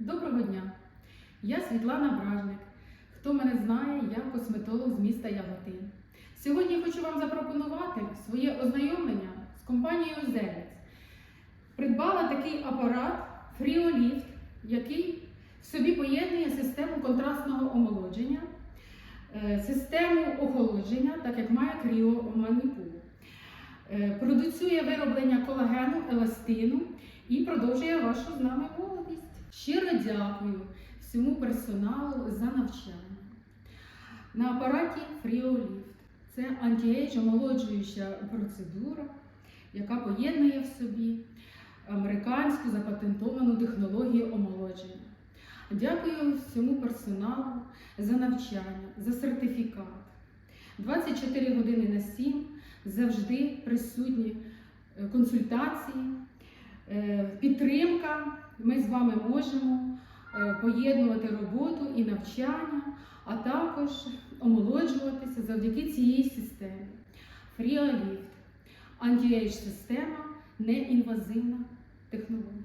Доброго дня! Я Світлана Бражник. Хто мене знає, я косметолог з міста Яготин. Сьогодні хочу вам запропонувати своє ознайомлення з компанією Зелець. Придбала такий апарат Фріоліфт, який в собі поєднує систему контрастного омолодження, е, систему охолодження, так як має кріоманіпул. Е, Продуцює вироблення колагену, еластину і продовжує вашу з нами молодість. Дякую всьому персоналу за навчання. На апараті Фріоліфт. Це антіейдж омолоджуюча процедура, яка поєднує в собі американську запатентовану технологію омолодження. Дякую всьому персоналу за навчання, за сертифікат. 24 години на 7 завжди присутні е, консультації, підтримка. Ми з вами можемо е, поєднувати роботу і навчання, а також омолоджуватися завдяки цієї системі. Фріоліфт. Антіейдж система неінвазивна технологія.